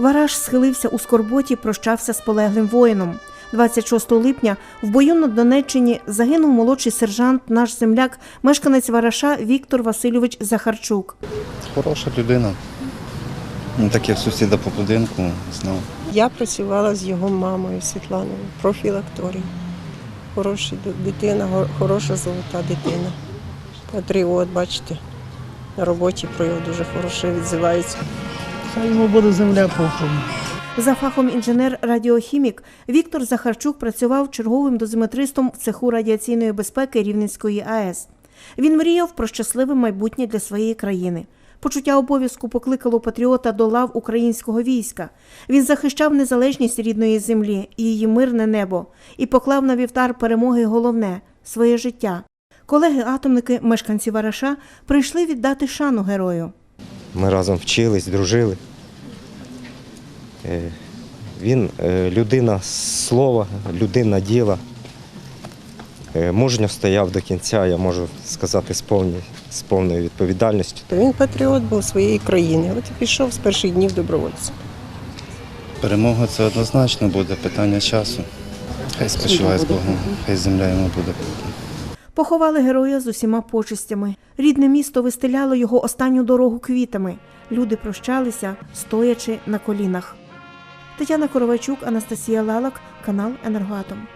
Вараж схилився у скорботі, прощався з полеглим воїном. 26 липня в бою на Донеччині загинув молодший сержант, наш земляк, мешканець Вараша Віктор Васильович Захарчук. Хороша людина. Ну, так як сусіда по будинку, знав. Я працювала з його мамою Світланою, профілакторії. Хороша дитина, хороша золота дитина. Патріот, бачите, на роботі про його дуже хороше відзивається. Хай йому буде земля пухом. За фахом інженер-радіохімік Віктор Захарчук працював черговим дозиметристом в цеху радіаційної безпеки Рівненської АЕС. Він мріяв про щасливе майбутнє для своєї країни. Почуття обов'язку покликало патріота до лав українського війська. Він захищав незалежність рідної землі і її мирне небо і поклав на вівтар перемоги головне своє життя. Колеги-атомники, мешканці Вараша, прийшли віддати шану герою. Ми разом вчились, дружили. Е, Він е, людина слова, людина діла. Е, Мужньо стояв до кінця, я можу сказати, з, повні- з повною відповідальністю. Він патріот був своєї країни. От і пішов з перших днів добровольцем. Перемога це однозначно буде питання часу. Хай спочиває з Богом, хай земля йому буде. Поховали героя з усіма почестями. Рідне місто вистеляло його останню дорогу квітами. Люди прощалися, стоячи на колінах. Тетяна Коровайчук, Анастасія Лалак, канал Енергоатом.